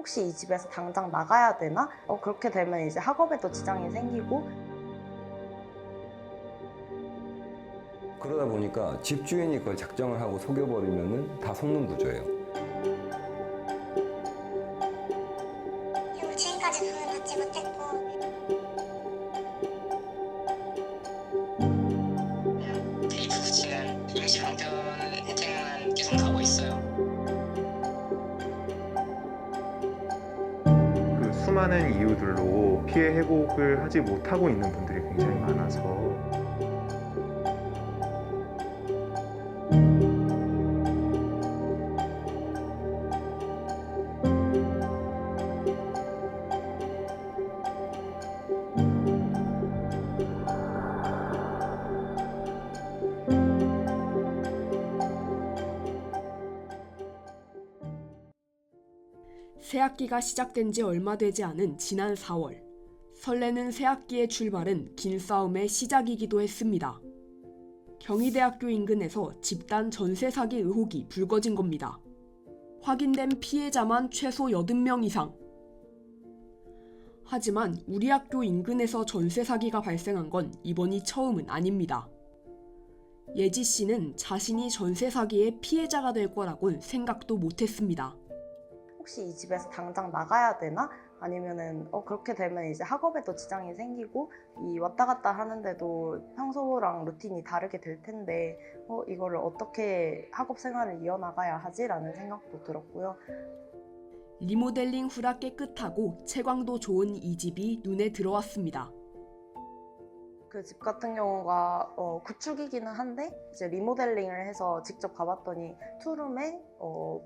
혹시 이 집에서 당장 나가야 되나? 어, 그렇게 되면 이제 학업에도 지장이 생기고 그러다 보니까 집주인이 그걸 작정을 하고 속여버리면은 다 속는 구조예요. 수많은 이유들로 피해 회복을 하지 못하고 있는 분들이 굉장히 많아서 학기가 시작된 지 얼마 되지 않은 지난 4월. 설레는 새 학기의 출발은 긴 싸움의 시작이기도 했습니다. 경희대학교 인근에서 집단 전세 사기 의혹이 불거진 겁니다. 확인된 피해자만 최소 80명 이상. 하지만 우리 학교 인근에서 전세 사기가 발생한 건 이번이 처음은 아닙니다. 예지 씨는 자신이 전세 사기의 피해자가 될 거라곤 생각도 못했습니다. 혹시 이 집에서 당장 나가야 되나? 아니면은 어, 그렇게 되면 이제 학업에도 지장이 생기고 이 왔다 갔다 하는데도 평소랑 루틴이 다르게 될 텐데 어, 이거를 어떻게 학업 생활을 이어나가야 하지라는 생각도 들었고요. 리모델링 후라 깨끗하고 채광도 좋은 이 집이 눈에 들어왔습니다. 그 집 같은 경우가 어, 구축이기는 한데 이제 리모델링을 해서 직접 가봤더니 투룸에 어,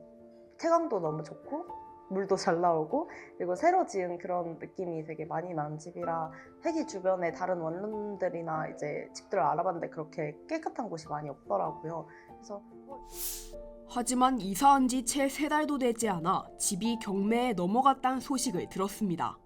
채광도 너무 좋고 물도 잘 나오고 그리고 새로 지은 그런 느낌이 되게 많이 나는 집이라 회기 주변에 다른 원룸들이나 이제 집들을 알아봤는데 그렇게 깨끗한 곳이 많이 없더라고요. 그래서 하지만 이사한 지 채 세 달도 되지 않아 집이 경매에 넘어갔다는 소식을 들었습니다.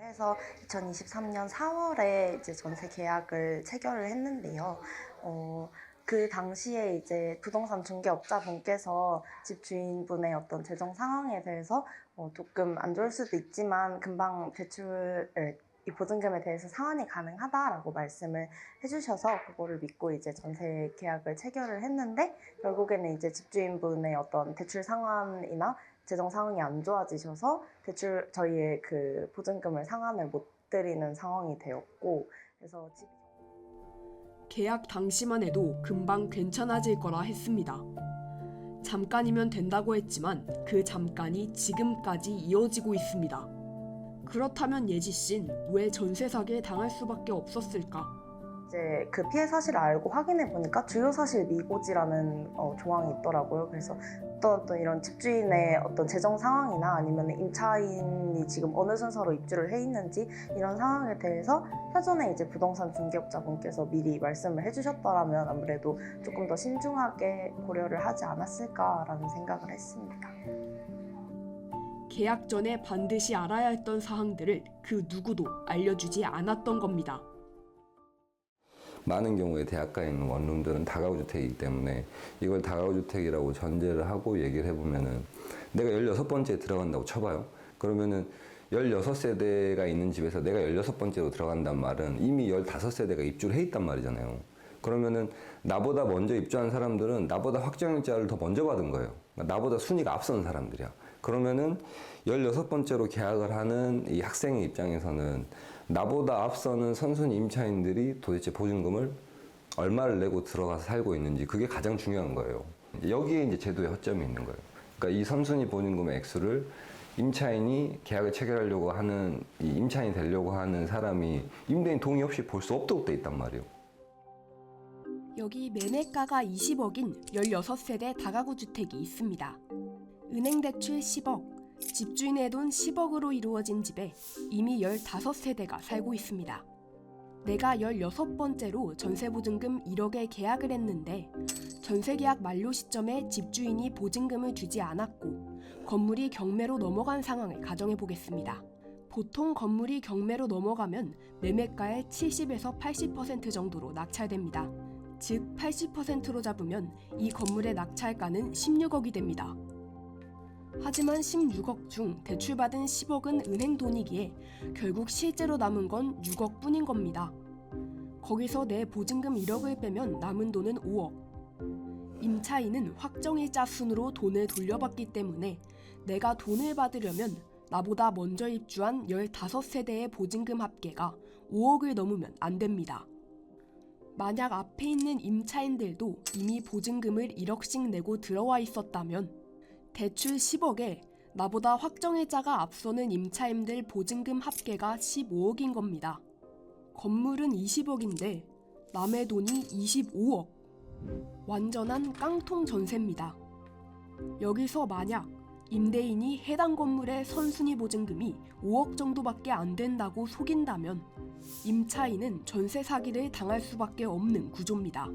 해서 2023년 4월에 이제 전세 계약을 체결을 했는데요. 어, 그 당시에 이제 부동산 중개업자분께서 집 주인분의 어떤 재정 상황에 대해서 어, 조금 안 좋을 수도 있지만 금방 대출을 이 보증금에 대해서 상환이 가능하다라고 말씀을 해주셔서 그거를 믿고 이제 전세 계약을 체결을 했는데 결국에는 이제 집주인분의 어떤 대출 상환이나 재정 상황이 안 좋아지셔서 대출 저희의 그 보증금을 상환을 못 드리는 상황이 되었고 그래서 집 계약 당시만 해도 금방 괜찮아질 거라 했습니다. 잠깐이면 된다고 했지만 그 잠깐이 지금까지 이어지고 있습니다. 그렇다면 예지 씨는 왜 전세 사기에 당할 수밖에 없었을까? 이제 그 피해 사실을 알고 확인해 보니까 주요 사실 미고지라는 어, 조항이 있더라고요. 그래서 어떤, 어떤 이런 집주인의 어떤 재정 상황이나 아니면 임차인이 지금 어느 순서로 입주를 해 있는지 이런 상황에 대해서 사전에 이제 부동산 중개업자분께서 미리 말씀을 해주셨더라면 아무래도 조금 더 신중하게 고려를 하지 않았을까라는 생각을 했습니다. 계약 전에 반드시 알아야 했던 사항들을 그 누구도 알려주지 않았던 겁니다. 많은 경우에 대학가에 있는 원룸들은 다가구 주택이기 때문에 이걸 다가구 주택이라고 전제를 하고 얘기를 해보면은 내가 16번째에 들어간다고 쳐봐요. 그러면은 16세대가 있는 집에서 내가 16번째로 들어간단 말은 이미 15세대가 입주를 해 있단 말이잖아요. 그러면은 나보다 먼저 입주한 사람들은 나보다 확정일자를 더 먼저 받은 거예요. 그러니까 나보다 순위가 앞선 사람들이야. 그러면은 16번째로 계약을 하는 이 학생의 입장에서는 나보다 앞서는 선순위 임차인들이 도대체 보증금을 얼마를 내고 들어가서 살고 있는지 그게 가장 중요한 거예요. 여기에 이제 제도의 허점이 있는 거예요. 그러니까 이 선순위 보증금의 액수를 임차인이 계약을 체결하려고 하는 이 임차인이 되려고 하는 사람이 임대인 동의 없이 볼 수 없도록 돼 있단 말이에요. 여기 매매가가 20억인 16세대 다가구 주택이 있습니다. 은행 대출 10억, 집주인의 돈 10억으로 이루어진 집에 이미 15세대가 살고 있습니다. 내가 16번째로 전세보증금 1억에 계약을 했는데 전세계약 만료 시점에 집주인이 보증금을 주지 않았고 건물이 경매로 넘어간 상황을 가정해 보겠습니다. 보통 건물이 경매로 넘어가면 매매가의 70에서 80% 정도로 낙찰됩니다. 즉 80%로 잡으면 이 건물의 낙찰가는 16억이 됩니다. 하지만 16억 중 대출받은 10억은 은행 돈이기에 결국 실제로 남은 건 6억 뿐인 겁니다. 거기서 내 보증금 1억을 빼면 남은 돈은 5억. 임차인은 확정일자 순으로 돈을 돌려받기 때문에 내가 돈을 받으려면 나보다 먼저 입주한 15세대의 보증금 합계가 5억을 넘으면 안 됩니다. 만약 앞에 있는 임차인들도 이미 보증금을 1억씩 내고 들어와 있었다면 대출 10억에 나보다 확정일자가 앞서는 임차인들 보증금 합계가 15억인 겁니다. 건물은 20억인데 남의 돈이 25억. 완전한 깡통 전세입니다. 여기서 만약 임대인이 해당 건물의 선순위 보증금이 5억 정도밖에 안 된다고 속인다면 임차인은 전세 사기를 당할 수밖에 없는 구조입니다.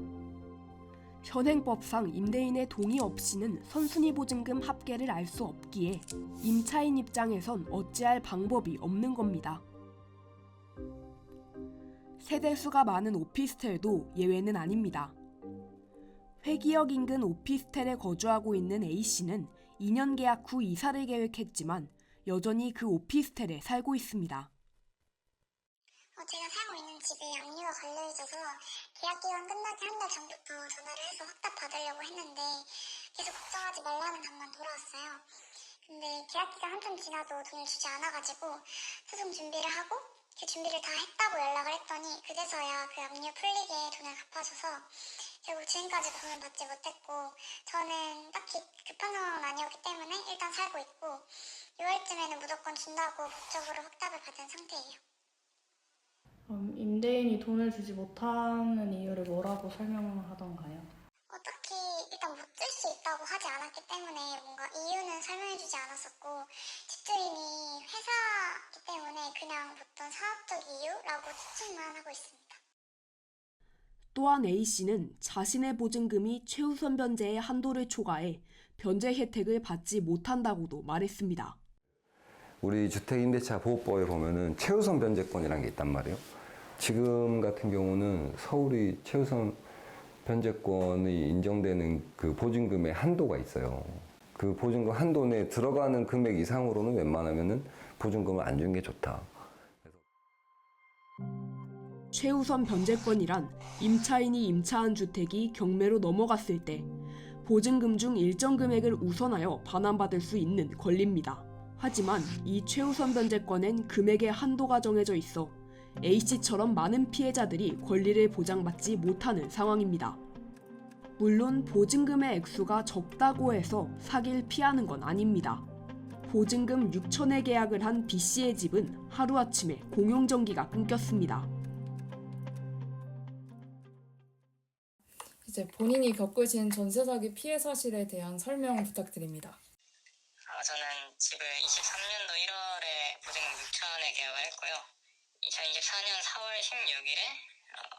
현행법상 임대인의 동의 없이는 선순위 보증금 합계를 알 수 없기에 임차인 입장에선 어찌할 방법이 없는 겁니다. 세대수가 많은 오피스텔도 예외는 아닙니다. 회기역 인근 오피스텔에 거주하고 있는 A씨는 2년 계약 후 이사를 계획했지만 여전히 그 오피스텔에 살고 있습니다. 어, 제가 살고 있는 집에 압류가 걸려있어서 계약 기간 끝나기 한 달 전부터 전화를 해서 확답 받으려고 했는데 계속 걱정하지 말라는 답만 돌아왔어요. 근데 계약 기간 한참 지나도 돈을 주지 않아가지고 소송 준비를 하고 그 준비를 다 했다고 연락을 했더니 그제서야 그 압류 풀리게 돈을 갚아줘서 결국 지금까지 돈을 받지 못했고 저는 딱히 급한 상황은 아니었기 때문에 일단 살고 있고 6월쯤에는 무조건 준다고 법적으로 확답을 받은 상태예요. 임대인이 돈을 주지 못하는 이유를 뭐라고 설명하던가요? 어, 딱히 일단 못 줄 수 있다고 하지 않았기 때문에 뭔가 이유는 설명해주지 않았었고 집주인이 회사이기 때문에 그냥 어떤 사업적 이유라고 추측만 하고 있습니다. 또한 A씨는 자신의 보증금이 최우선 변제의 한도를 초과해 변제 혜택을 받지 못한다고도 말했습니다. 우리 주택임대차 보호법에 보면은 최우선 변제권이라는 게 있단 말이에요. 지금 같은 경우는 서울이 최우선 변제권이 인정되는 그 보증금의 한도가 있어요. 그 보증금 한도 내에 들어가는 금액 이상으로는 웬만하면은 보증금을 안 주는 게 좋다. 최우선 변제권이란 임차인이 임차한 주택이 경매로 넘어갔을 때 보증금 중 일정 금액을 우선하여 반환받을 수 있는 권리입니다. 하지만 이 최우선 변제권엔 금액의 한도가 정해져 있어 A씨처럼 많은 피해자들이 권리를 보장받지 못하는 상황입니다. 물론 보증금의 액수가 적다고 해서 사기를 피하는 건 아닙니다. 보증금 6천에 계약을 한 B씨의 집은 하루아침에 공용전기가 끊겼습니다. 이제 본인이 겪으신 전세 사기 피해 사실에 대한 설명 부탁드립니다. 어, 저는 집을 23 2024년 4월 16일에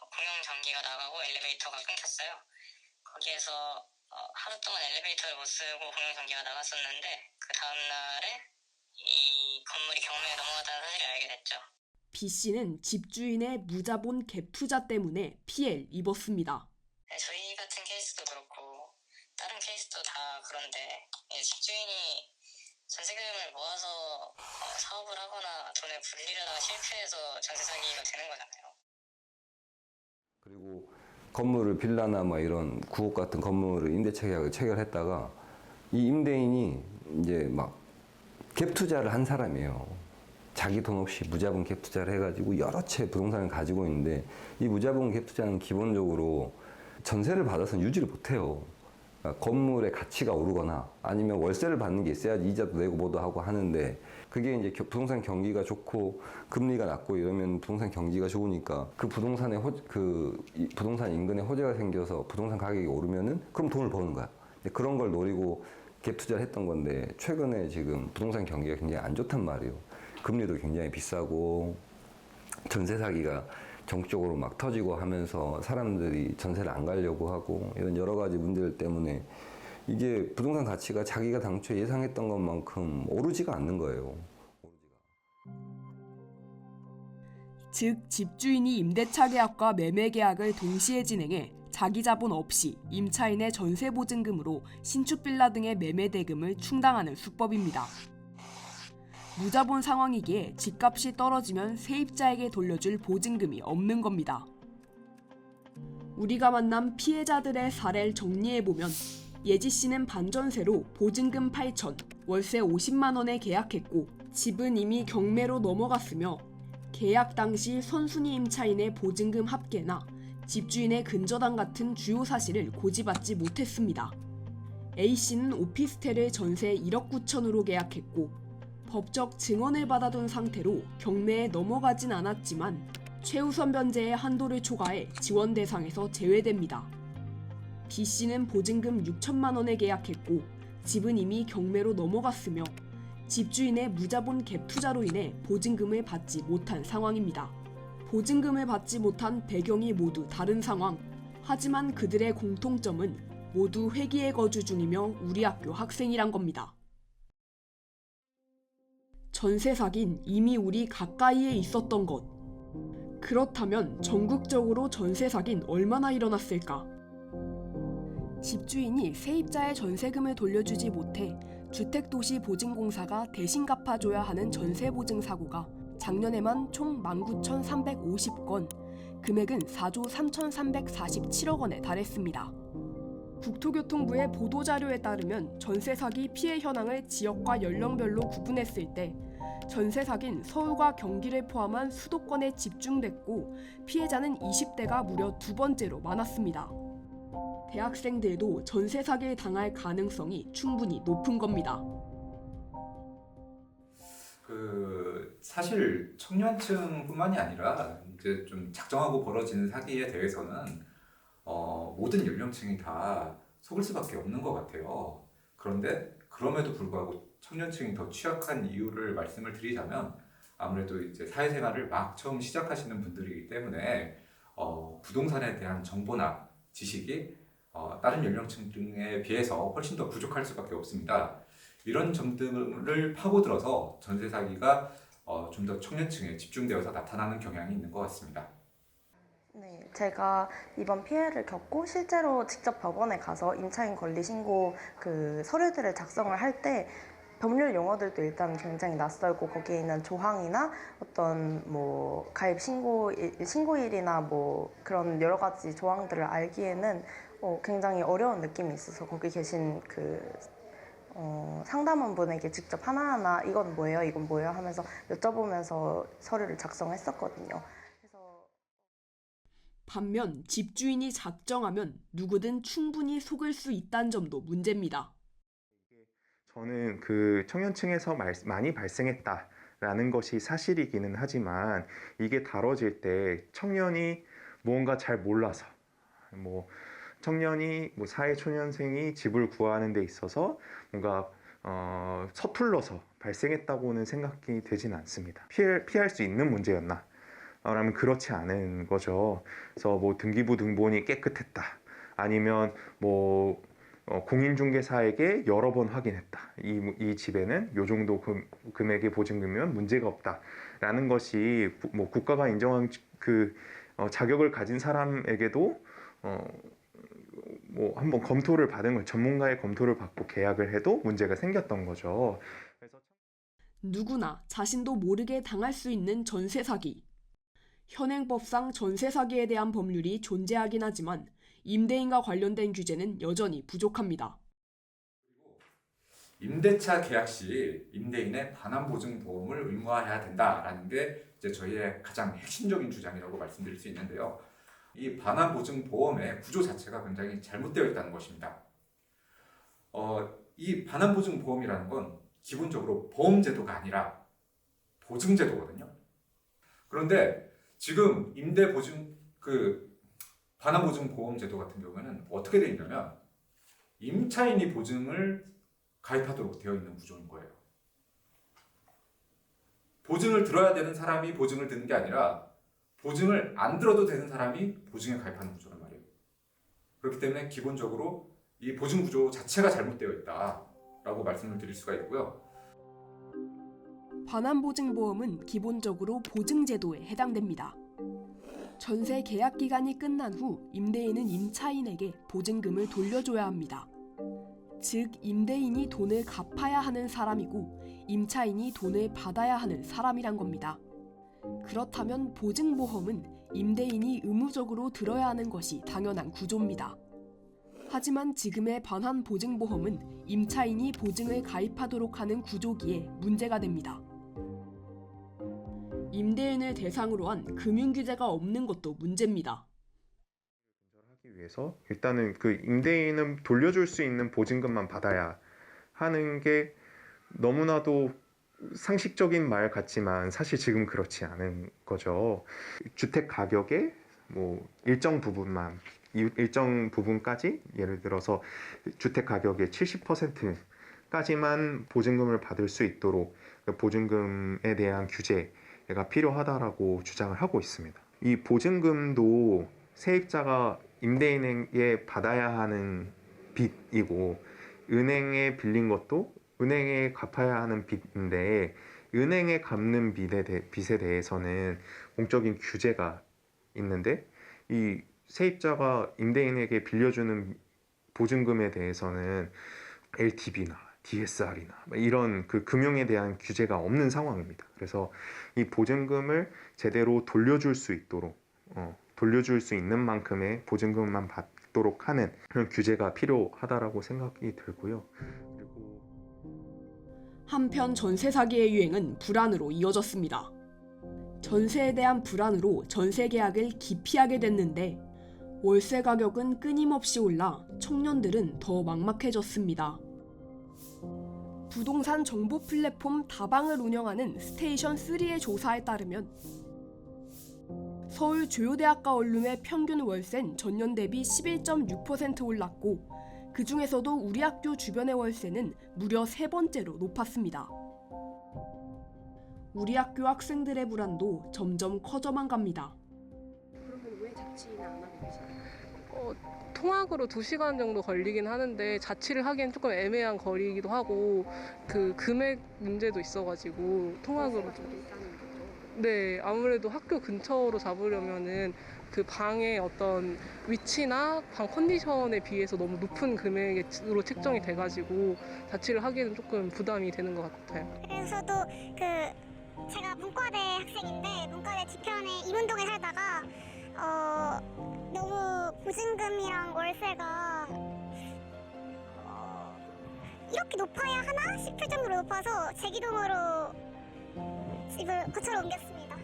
공용 전기가 나가고 엘리베이터가 끊겼어요. 거기에서 어, 하루 동안 엘리베이터를 못 쓰고 공용 전기가 나갔었는데 그 다음 날에 이 건물이 경매에 넘어갔다는 사실을 알게 됐죠. B씨는 집주인의 무자본 갭 투자 때문에 피해를 입었습니다. 네, 저희 같은 케이스도 그렇고 다른 케이스도 다 그런데 예, 집주인이 전 세금을 모아서 어, 사업을 하거나 돈을 불리려다가 실패해서 전세 사기가 되는 거잖아요. 그리고 건물을 빌라나 뭐 이런 구옥 같은 건물을 임대차 계약을 체결했다가 이 임대인이 이제 막 갭 투자를 한 사람이에요. 자기 돈 없이 무자본 갭 투자를 해가지고 여러 채 부동산을 가지고 있는데 이 무자본 갭 투자는 기본적으로 전세를 받아서는 유지를 못해요. 그러니까 건물의 가치가 오르거나 아니면 월세를 받는 게 있어야지 이자도 내고 뭐도 하고 하는데 그게 이제 겨- 부동산 경기가 좋고 금리가 낮고 이러면 부동산 경기가 좋으니까 그 부동산의 호, 그 이- 부동산 인근에 호재가 생겨서 부동산 가격이 오르면은 그럼 돈을 버는 거야. 그런 걸 노리고 갭 투자를 했던 건데 최근에 지금 부동산 경기가 굉장히 안 좋단 말이에요. 금리도 굉장히 비싸고 전세 사기가 정적으로 막 터지고 하면서 사람들이 전세를 안 가려고 하고 이런 여러 가지 문제들 때문에 이게 부동산 가치가 자기가 당초에 예상했던 것만큼 오르지가 않는 거예요. 즉 집주인이 임대차 계약과 매매 계약을 동시에 진행해 자기 자본 없이 임차인의 전세 보증금으로 신축 빌라 등의 매매 대금을 충당하는 수법입니다. 무자본 상황이기에 집값이 떨어지면 세입자에게 돌려줄 보증금이 없는 겁니다. 우리가 만난 피해자들의 사례를 정리해보면 예지 씨는 반전세로 보증금 8천, 월세 50만 원에 계약했고 집은 이미 경매로 넘어갔으며 계약 당시 선순위 임차인의 보증금 합계나 집주인의 근저당 같은 주요 사실을 고지받지 못했습니다. A 씨는 오피스텔을 전세 1억 9천으로 계약했고 법적 증언을 받아둔 상태로 경매에 넘어가진 않았지만 최우선 변제의 한도를 초과해 지원 대상에서 제외됩니다. B 씨는 보증금 6천만 원에 계약했고 집은 이미 경매로 넘어갔으며 집주인의 무자본 갭 투자로 인해 보증금을 받지 못한 상황입니다. 보증금을 받지 못한 배경이 모두 다른 상황. 하지만 그들의 공통점은 모두 회기의 거주 중이며 우리 학교 학생이란 겁니다. 전세 사긴 이미 우리 가까이에 있었던 것. 그렇다면 전국적으로 전세 사긴 얼마나 일어났을까? 집주인이 세입자의 전세금을 돌려주지 못해 주택도시보증공사가 대신 갚아줘야 하는 전세보증 사고가 작년에만 총 19,350건, 금액은 4조 3,347억 원에 달했습니다. 국토교통부의 보도자료에 따르면 전세 사기 피해 현황을 지역과 연령별로 구분했을 때 전세 사기는 서울과 경기를 포함한 수도권에 집중됐고 피해자는 20대가 무려 두 번째로 많았습니다. 대학생들도 전세 사기를 당할 가능성이 충분히 높은 겁니다. 그 사실 청년층뿐만이 아니라 이제 좀 작정하고 벌어지는 사기에 대해서는 어, 모든 연령층이 다 속을 수밖에 없는 것 같아요. 그런데 그럼에도 불구하고 청년층이 더 취약한 이유를 말씀을 드리자면 아무래도 이제 사회생활을 막 처음 시작하시는 분들이기 때문에 어, 부동산에 대한 정보나 지식이 어, 다른 연령층에 비해서 훨씬 더 부족할 수밖에 없습니다. 이런 점들을 파고들어서 전세 사기가 어, 좀 더 청년층에 집중되어서 나타나는 경향이 있는 것 같습니다. 네, 제가 이번 피해를 겪고 실제로 직접 법원에 가서 임차인 권리 신고 그 서류들을 작성을 할때 법률 용어들도 일단 굉장히 낯설고 거기에 있는 조항이나 어떤 뭐 가입 신고일, 신고일이나 뭐 그런 여러 가지 조항들을 알기에는 어, 굉장히 어려운 느낌이 있어서 거기 계신 그 어, 상담원 분에게 직접 하나하나 이건 뭐예요, 이건 뭐예요 하면서 여쭤보면서 서류를 작성했었거든요. 반면 집주인이 작정하면 누구든 충분히 속을 수 있다는 점도 문제입니다. 저는 그 청년층에서 말- 많이 발생했다라는 것이 사실이기는 하지만 이게 다뤄질 때 청년이 무언가 잘 몰라서 뭐 청년이 뭐 사회 초년생이 집을 구하는 데 있어서 뭔가 어, 서툴러서 발생했다고는 생각이 되진 않습니다. 피해, 피할 수 있는 문제였나? 어, 라면 그렇지 않은 거죠. 그래서 뭐 등기부 등본이 깨끗했다. 아니면 뭐 어, 공인중개사에게 여러 번 확인했다. 이, 이 집에는 요 정도 금, 금액의 보증금이면 문제가 없다 라는 것이 부- 뭐 국가가 인정한 그 어, 자격을 가진 사람에게도 어, 뭐 한번 검토를 받은 걸 전문가의 검토를 받고 계약을 해도 문제가 생겼던 거죠. 그래서 누구나 자신도 모르게 당할 수 있는 전세 사기. 현행법상 전세 사기에 대한 법률이 존재하긴 하지만 임대인과 관련된 규제는 여전히 부족합니다. 임대차 계약 시 임대인의 반환 보증 보험을 의무화해야 된다라는 게 이제 저희의 가장 핵심적인 주장이라고 말씀드릴 수 있는데요. 이 반환 보증 보험의 구조 자체가 굉장히 잘못되어 있다는 것입니다. 어, 이 반환 보증 보험이라는 건 기본적으로 보험 제도가 아니라 보증 제도거든요. 그런데 지금 임대 보증 그 반환 보증 보험 제도 같은 경우에는 어떻게 되어 있냐면 임차인이 보증을 가입하도록 되어 있는 구조인 거예요. 보증을 들어야 되는 사람이 보증을 드는 게 아니라 보증을 안 들어도 되는 사람이 보증에 가입하는 구조란 말이에요. 그렇기 때문에 기본적으로 이 보증 구조 자체가 잘못되어 있다라고 말씀을 드릴 수가 있고요. 반환보증보험은 기본적으로 보증제도에 해당됩니다. 전세 계약 기간이 끝난 후 임대인은 임차인에게 보증금을 돌려줘야 합니다. 즉 임대인이 돈을 갚아야 하는 사람이고 임차인이 돈을 받아야 하는 사람이란 겁니다. 그렇다면 보증보험은 임대인이 의무적으로 들어야 하는 것이 당연한 구조입니다. 하지만 지금의 반환 보증보험은 임차인이 보증을 가입하도록 하는 구조기에 문제가 됩니다. 임대인을 대상으로 한 금융 규제가 없는 것도 문제입니다. 하기 위해서 일단은 그 임대인은 돌려줄 수 있는 보증금만 받아야 하는 게 너무나도 상식적인 말 같지만 사실 지금 그렇지 않은 거죠. 주택 가격의 뭐 일정 부분만 이- 일정 부분까지 예를 들어서 주택 가격의 70%까지만 보증금을 받을 수 있도록 그 보증금에 대한 규제 가 필요하다라고 주장을 하고 있습니다. 이 보증금도 세입자가 임대인에게 받아야 하는 빚이고 은행에 빌린 것도 은행에 갚아야 하는 빚인데 은행에 갚는 빚에, 대, 빚에 대해서는 공적인 규제가 있는데 이 세입자가 임대인에게 빌려주는 보증금에 대해서는 LTV나 DSR이나 이런 그 금융에 대한 규제가 없는 상황입니다. 그래서 이 보증금을 제대로 돌려줄 수 있도록 어, 돌려줄 수 있는 만큼의 보증금만 받도록 하는 그런 규제가 필요하다라고 생각이 들고요. 그리고 한편 전세 사기의 유행은 불안으로 이어졌습니다. 전세에 대한 불안으로 전세 계약을 기피하게 됐는데 월세 가격은 끊임없이 올라 청년들은 더 막막해졌습니다. 부동산 정보 플랫폼 다방을 운영하는 스테이션 3의 조사에 따르면 서울 주요 대학가 원룸의 평균 월세는 전년 대비 11.6% 올랐고 그 중에서도 우리 학교 주변의 월세는 무려 세 번째로 높았습니다. 우리 학교 학생들의 불안도 점점 커져만 갑니다. 그러면 왜 자취는 안 하고 계세요? 어, 통학으로 2시간 정도 걸리긴 하는데 자취를 하기엔 조금 애매한 거리이기도 하고 그 금액 문제도 있어가지고 통학으로 좀 네, 아무래도 학교 근처로 잡으려면은 그 방의 어떤 위치나 방 컨디션에 비해서 너무 높은 금액으로 책정이 돼가지고 자취를 하기에는 조금 부담이 되는 것 같아요. 그래서 저도 그 제가 문과대 학생인데 문과대 뒤편에 이문동에 살다가 어 너무 보증금이랑 월세가 어, 이렇게 높아야 하나 싶을 정도로 높아서 제기동으로 집을 거처로 옮겼습니다.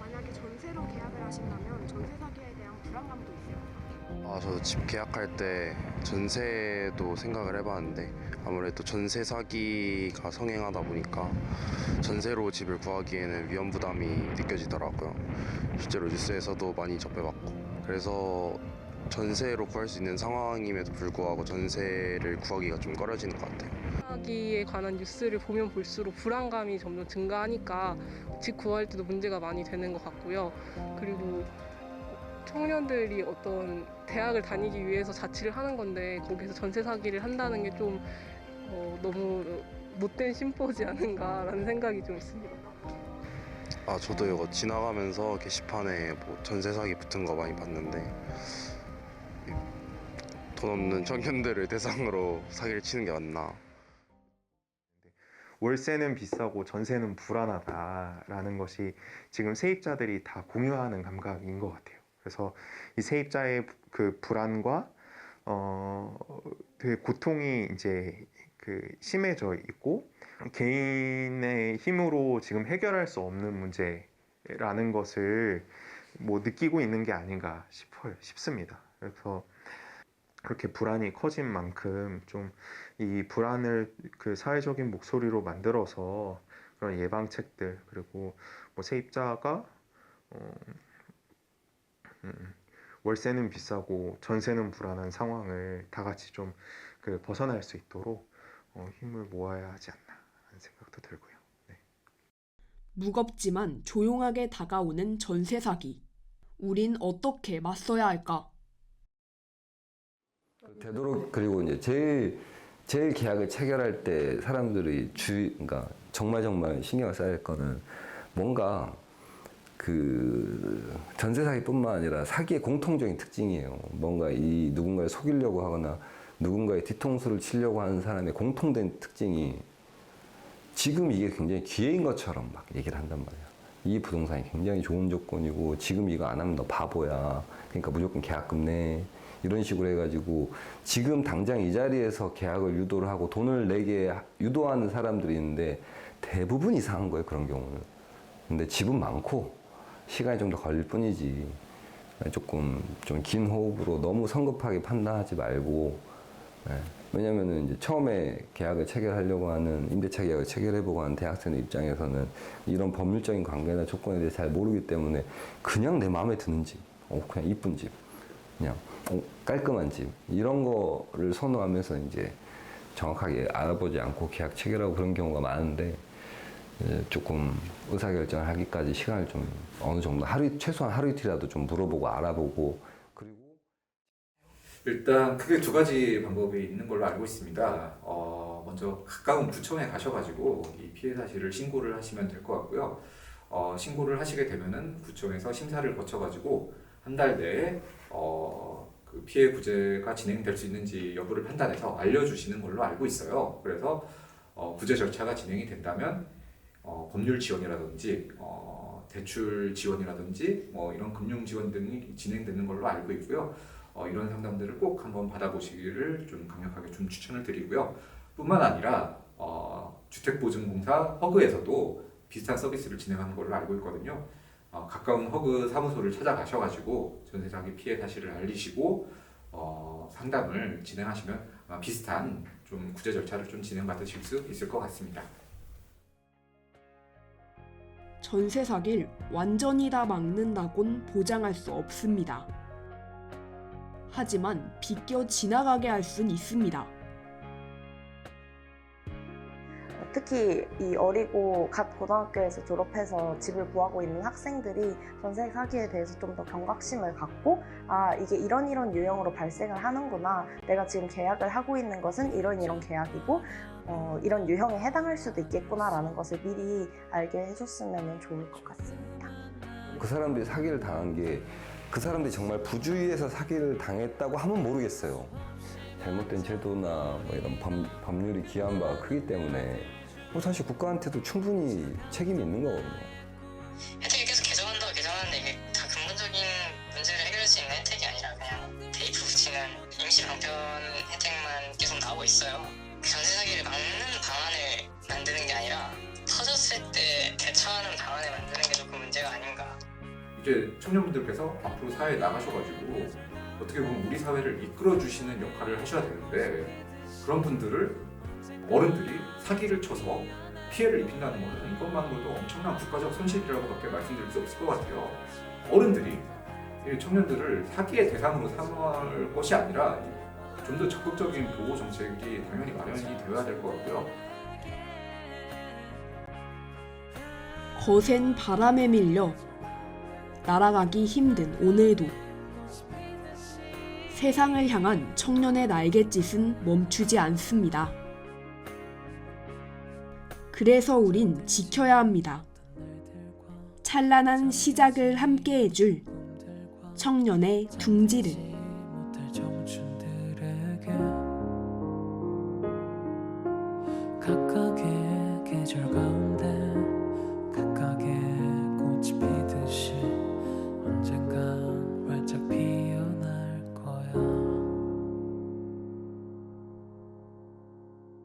만약에 전세로 계약을 하신다면 전세 사기에 대한 불안감도 있어요. 아, 저도 집 계약할 때 전세도 생각을 해봤는데 아무래도 전세 사기가 성행하다 보니까 전세로 집을 구하기에는 위험 부담이 느껴지더라고요. 실제로 뉴스에서도 많이 접해봤고 그래서 전세로 구할 수 있는 상황임에도 불구하고 전세를 구하기가 좀 꺼려지는 것 같아요. 사기에 관한 뉴스를 보면 볼수록 불안감이 점점 증가하니까 집 구할 때도 문제가 많이 되는 것 같고요. 그리고 청년들이 어떤 대학을 다니기 위해서 자취를 하는 건데 거기서 전세 사기를 한다는 게 좀 어, 너무 못된 심보지 않은가라는 생각이 좀 있습니다. 아, 저도 이거 지나가면서 게시판에 뭐 전세 사기 붙은 거 많이 봤는데 돈 없는 청년들을 대상으로 사기를 치는 게 맞나? 월세는 비싸고 전세는 불안하다라는 것이 지금 세입자들이 다 공유하는 감각인 것 같아요. 그래서 이 세입자의 그 불안과 어, 되게 고통이 이제 그 심해져 있고 개인의 힘으로 지금 해결할 수 없는 문제라는 것을 뭐 느끼고 있는 게 아닌가 싶어요. 싶습니다. 그래서 그렇게 불안이 커진 만큼 좀 이 불안을 그 사회적인 목소리로 만들어서 그런 예방책들 그리고 뭐 세입자가 어, 음, 월세는 비싸고 전세는 불안한 상황을 다 같이 좀 그 벗어날 수 있도록 어, 힘을 모아야 하지 않나 하는 생각도 들고요. 네. 무겁지만 조용하게 다가오는 전세 사기. 우린 어떻게 맞서야 할까? 되도록 그리고 이제 제일 제일 계약을 체결할 때 사람들이 주 그러니까 정말 정말 신경을 써야 할 거는 뭔가 그 전세 사기뿐만 아니라 사기의 공통적인 특징이에요. 뭔가 이 누군가를 속이려고 하거나 누군가의 뒤통수를 치려고 하는 사람의 공통된 특징이 지금 이게 굉장히 기회인 것처럼 막 얘기를 한단 말이야. 이 부동산이 굉장히 좋은 조건이고 지금 이거 안 하면 너 바보야. 그러니까 무조건 계약금 내. 이런 식으로 해가지고 지금 당장 이 자리에서 계약을 유도를 하고 돈을 내게 유도하는 사람들이 있는데 대부분 이상한 거예요 그런 경우는. 근데 집은 많고 시간이 좀 더 걸릴 뿐이지. 조금 좀 긴 호흡으로 너무 성급하게 판단하지 말고 예. 왜냐면은 이제 처음에 계약을 체결하려고 하는 임대차 계약을 체결해보고 하는 대학생의 입장에서는 이런 법률적인 관계나 조건에 대해 잘 모르기 때문에 그냥 내 마음에 드는 집, 어, 그냥 이쁜 집, 그냥 어, 깔끔한 집 이런 거를 선호하면서 이제 정확하게 알아보지 않고 계약 체결하고 그런 경우가 많은데 조금 의사결정을 하기까지 시간을 좀 어느 정도 하루 최소한 하루 이틀이라도 좀 물어보고 알아보고 일단 크게 두 가지 방법이 있는 걸로 알고 있습니다. 어, 먼저 가까운 구청에 가셔가지고 이 피해 사실을 신고를 하시면 될 것 같고요. 어, 신고를 하시게 되면은 구청에서 심사를 거쳐가지고 한 달 내에 어, 그 피해 구제가 진행될 수 있는지 여부를 판단해서 알려주시는 걸로 알고 있어요. 그래서 어, 구제 절차가 진행이 된다면 어, 법률 지원이라든지 어, 대출 지원이라든지 뭐 이런 금융 지원 등이 진행되는 걸로 알고 있고요. 어, 이런 상담들을 꼭 한번 받아보시기를 좀 강력하게 좀 추천을 드리고요. 뿐만 아니라 어, 주택보증공사 허그에서도 비슷한 서비스를 진행하는 걸로 알고 있거든요. 어, 가까운 허그 사무소를 찾아가셔가지고 전세 사기 피해 사실을 알리시고 어, 상담을 진행하시면 아마 비슷한 좀 구제 절차를 좀 진행받으실 수 있을 것 같습니다. 전세 사기를 완전히 다 막는다곤 보장할 수 없습니다. 하지만 비껴 지나가게 할 순 있습니다. 특히 이 어리고 갓 고등학교에서 졸업해서 집을 구하고 있는 학생들이 전세 사기에 대해서 좀 더 경각심을 갖고 아 이게 이런 이런 유형으로 발생을 하는구나 내가 지금 계약을 하고 있는 것은 이런 이런 계약이고 어, 이런 유형에 해당할 수도 있겠구나라는 것을 미리 알게 해줬으면 좋을 것 같습니다. 그 사람들이 사기를 당한 게 그 사람들이 정말 부주의해서 사기를 당했다고 하면 모르겠어요. 잘못된 제도나 뭐 이런 법, 법률이 기한 바가 크기 때문에 뭐 사실 국가한테도 충분히 책임이 있는 거거든요. 혜택을 계속 개정한다고 개정하는데 이게 다 근본적인 문제를 해결할 수 있는 혜택이 아니라 그냥 대입 붙이는 임시 방편 혜택만 계속 나오고 있어요. 그 전세 사기를 막는 방안을 만드는 게 아니라 터졌을 때 대처하는 방안을 만드는 게 조금 문제가 아닌가. 이제 청년분들께서 앞으로 사회에 나가셔가지고 어떻게 보면 우리 사회를 이끌어 주시는 역할을 하셔야 되는데 그런 분들을 어른들이 사기를 쳐서 피해를 입힌다는 것은 이것만으로도 엄청난 국가적 손실이라고밖에 말씀드릴 수 없을 것 같아요. 어른들이 이 청년들을 사기의 대상으로 삼을 것이 아니라 좀 더 적극적인 보호 정책이 당연히 마련이 되어야 될 것 같고요. 거센 바람에 밀려 날아가기 힘든 오늘도 세상을 향한 청년의 날갯짓은 멈추지 않습니다. 그래서 우린 지켜야 합니다. 찬란한 시작을 함께 해줄 청년의 둥지를.